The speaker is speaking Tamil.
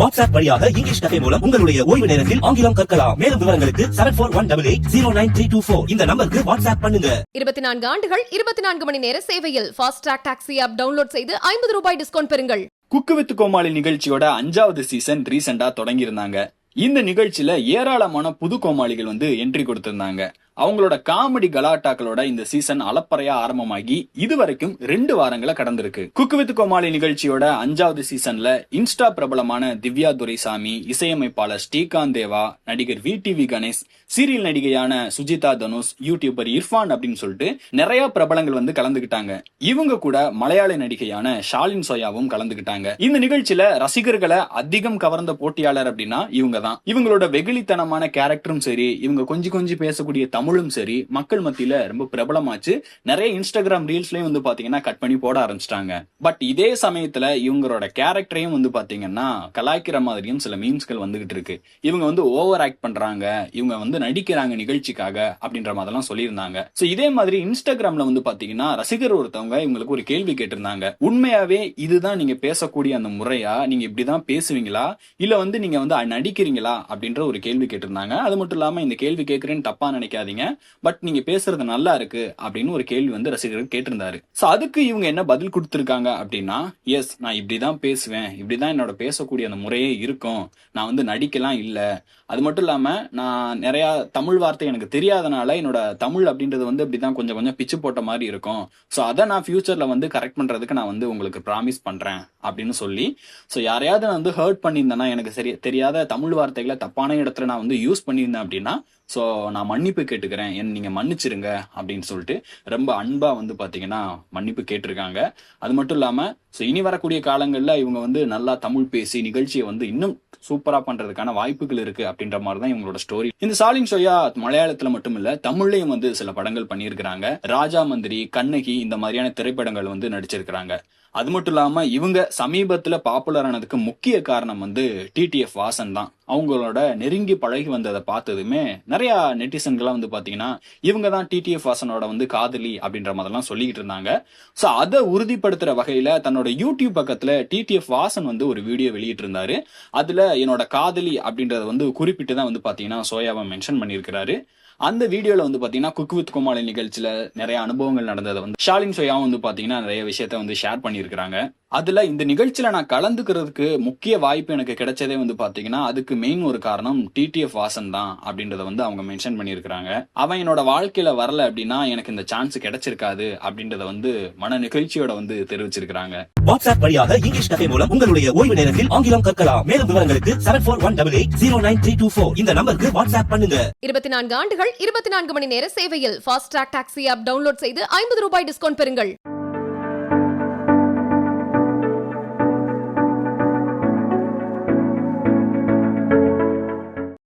வாட்ஸ்அப் வழியாக இங்கிலீஷ் கஃபே மூலம் உங்களுடைய ஓய்வு நேரத்தில் ஆங்கிலம் கற்கலாம். மேலும் விவரங்களுக்கு seven four one double eight zero nine three two four இந்த நம்பருக்கு வாட்ஸ்அப் பண்ணுங்க. இருபத்தி நான்கு ஆண்டுகள் இருபத்தி நான்கு மணி நேர சேவையில் fast track taxi app download செய்து ஐம்பது ரூபாய் டிஸ்கவுண்ட் பெறுங்கள். குக்கு வித் கோமாளி நிகழ்ச்சியோட அஞ்சாவது சீசன் ரீசெண்டா தொடங்கியிருந்தாங்க. இந்த நிகழ்ச்சியில ஏராளமான புது கோமாளிகள் வந்து என்ட்ரி கொடுத்திருந்தாங்க. அவங்களோட காமெடி கலாட்டாக்களோட இந்த சீசன் அலப்பறையா ஆரம்பமாகி இதுவரைக்கும் ரெண்டு வாரங்களை கடந்திருக்கு. குக்கு வித் கோமாளி நிகழ்ச்சியோட அஞ்சாவது சீசன்ல இன்ஸ்டா பிரபலமான திவ்யா துரைசாமி இசையமைப்பாளர் ஸ்ரீகாந்த் தேவா நடிகர் வி டிவி கணேஷ் சீரியல் நடிகையான சுஜிதா தனுஷ் யூடியூபர் இர்ஃபான் அப்படின்னு சொல்லிட்டு நிறைய பிரபலங்கள் வந்து கலந்துகிட்டாங்க. இவங்க கூட மலையாள நடிகையான ஷாலின் சோயாவும் கலந்துகிட்டாங்க. இந்த நிகழ்ச்சியில ரசிகர்களை அதிகம் கவர்ந்த போட்டியாளர் அப்படின்னா இவங்க தான். இவங்களோட வெகுளித்தனமான கேரக்டரும் சரி இவங்க கொஞ்சம் கொஞ்சம் பேசக்கூடிய தமிழும் சரி மக்கள் மத்தியில ரொம்ப பிரபலமாச்சு. நிறைய இன்ஸ்டாகிராம் ரீல்ஸ்லயும் வந்து பாத்தீங்கன்னா கட் பண்ணி போட ஆரம்பிச்சிட்டாங்க. பட் இதே சமயத்துல இவங்களோட கேரக்டரையும் வந்து பாத்தீங்கன்னா கலாய்க்கிற மாதிரியும் சில மீம்ஸ்கள் வந்துகிட்டு இருக்கு. இவங்க வந்து ஓவர் ஆக்ட் பண்றாங்க. இவங்க வந்து நடிக்கிறாங்க நிகழ்ச்சிக்காக அப்படின்ற மாதிரிலாம் சொல்லியிருந்தாங்க. சோ இதே மாதிரி இன்ஸ்டாகிராம்ல வந்து பாத்தீங்கன்னா ரசிகர் ஒருத்தவங்க இவங்களுக்கு ஒரு கேள்வி கேட்டிருந்தாங்க. உண்மையாவே இதுதான் நீங்க பேசக்கூடிய அந்த முறையா? நீங்க இப்படிதான் பேசுவீங்களா? இல்ல வந்து நீங்க வந்து நடிக்கிறீங்களா? அப்படின்ற ஒரு கேள்வி கேட்டிருந்தாங்க. அது மட்டும் இல்லாம இந்த கேள்வி கேட்கறேன்னு தப்பா நினைக்காது நினைக்காதீங்க பட் நீங்க பேசுறது நல்லா இருக்கு அப்படின்னு ஒரு கேள்வி வந்து ரசிகர்கள் கேட்டிருந்தாரு. சோ அதுக்கு இவங்க என்ன பதில் கொடுத்துருக்காங்க அப்படின்னா எஸ் நான் இப்படிதான் பேசுவேன். இப்படிதான் என்னோட பேசக்கூடிய அந்த முறையே இருக்கும். நான் வந்து நடிக்கலாம் இல்ல. அது மட்டும் இல்லாம நான் நிறைய தமிழ் வார்த்தை எனக்கு தெரியாதனால என்னோட தமிழ் அப்படின்றது வந்து இப்படிதான் கொஞ்சம் கொஞ்சம் பிச்சு போட்ட மாதிரி இருக்கும். சோ அதை நான் ஃபியூச்சர்ல வந்து கரெக்ட் பண்றதுக்கு நான் வந்து உங்களுக்கு ப்ராமிஸ் பண்றேன் அப்படின்னு சொல்லி சோ யாரையாவது நான் வந்து ஹர்ட் பண்ணியிருந்தேன்னா எனக்கு சரி தெரியாத தமிழ் வார்த்தைகளை தப்பான இடத்துல நான் வந்து யூஸ் பண்ணியிருந்தேன் அப்படின்னா ஸோ நான் மன்னிப்பு கேட்டுக்கிறேன். என் நீங்கள் மன்னிச்சிருங்க அப்படின்னு சொல்லிட்டு ரொம்ப அன்பாக வந்து பார்த்தீங்கன்னா மன்னிப்பு கேட்டிருக்காங்க. அது மட்டும் இல்லாமல் ஸோ இனி வரக்கூடிய காலங்களில் இவங்க வந்து நல்லா தமிழ் பேசி நிகழ்ச்சியை வந்து இன்னும் சூப்பராக பண்ணுறதுக்கான வாய்ப்புகள் இருக்குது அப்படின்ற மாதிரி தான் இவங்களோட ஸ்டோரி இந்த ஸ்டாலின் ஷோயா மலையாளத்தில் மட்டும் இல்லை தமிழ்லையும் வந்து சில படங்கள் பண்ணியிருக்கிறாங்க. ராஜா மந்திரி கண்ணகி இந்த மாதிரியான திரைப்படங்கள் வந்து நடிச்சிருக்கிறாங்க. அது மட்டும் இல்லாமல் இவங்க சமீபத்தில் பாப்புலர் ஆனதுக்கு முக்கிய காரணம் வந்து டிடிஎஃப் வாசன் தான். அவங்களோட நெருங்கி பழகி வந்ததை பார்த்ததுமே நிறைய நெட்டிசன்கள்லாம் வந்து பார்த்தீங்கன்னா இவங்க தான் டிடிஎஃப் வாசனோட வந்து காதலி அப்படின்ற மாதிரிலாம் சொல்லிக்கிட்டு இருந்தாங்க. ஸோ அதை உறுதிப்படுத்துகிற வகையில் தன்னோட யூடியூப் பக்கத்தில் டிடிஎஃப் வாசன் வந்து ஒரு வீடியோ வெளியிட்டிருந்தாரு அதில் என்னோட காதலி அப்படின்றத வந்து குறிப்பிட்டு தான் வந்து பார்த்தீங்கன்னா சோயாவை மென்ஷன் பண்ணியிருக்கிறாரு. அந்த வீடியோல வந்து பாத்தீங்கன்னா குக் வித் குமாலி நிகழ்ச்சியில நிறைய அனுபவங்கள் நடந்ததை வந்து ஷாலின் சோயாவும் வந்து பாத்தீங்கன்னா நிறைய விஷயத்த வந்து ஷேர் பண்ணியிருக்கிறாங்க. அதுல இந்த நிகழ்ச்சியில நான் கலந்துக்கிறதுக்கு முக்கிய வாய்ப்பு எனக்கு கிடைச்சதே வந்து பாத்தீங்கன்னா அதுக்கு மெயின் ஒரு காரணம் டிடிஎஃப் வாசன் தான் அப்படின்றத வந்து அவங்க மென்ஷன் பண்ணியிருக்கிறாங்க. அவன் என்னோட வாழ்க்கையில வரல அப்படின்னா எனக்கு இந்த சான்ஸ் கிடைச்சிருக்காது அப்படின்றத வந்து மன நிகழ்ச்சியோட வந்து தெரிவிச்சிருக்கிறாங்க. வாட்ஸ்அப் வழியாக இங்கிலீஷ் கஃபே மூலம் உங்களுடைய ஓய்வு நேரத்தில் ஆங்கிலம் கற்கலாம். மேலும் விவரங்களுக்கு seven four one double eight zero nine three two four இந்த நம்பருக்கு வாட்ஸ்அப் பண்ணுங்க. இருபத்தி நான்கு ஆண்டுகள் இருபத்தி நான்கு மணி நேர சேவையில் fast track taxi app download செய்து ஐம்பது ரூபாய் டிஸ்கவுண்ட் பெறுங்கள்.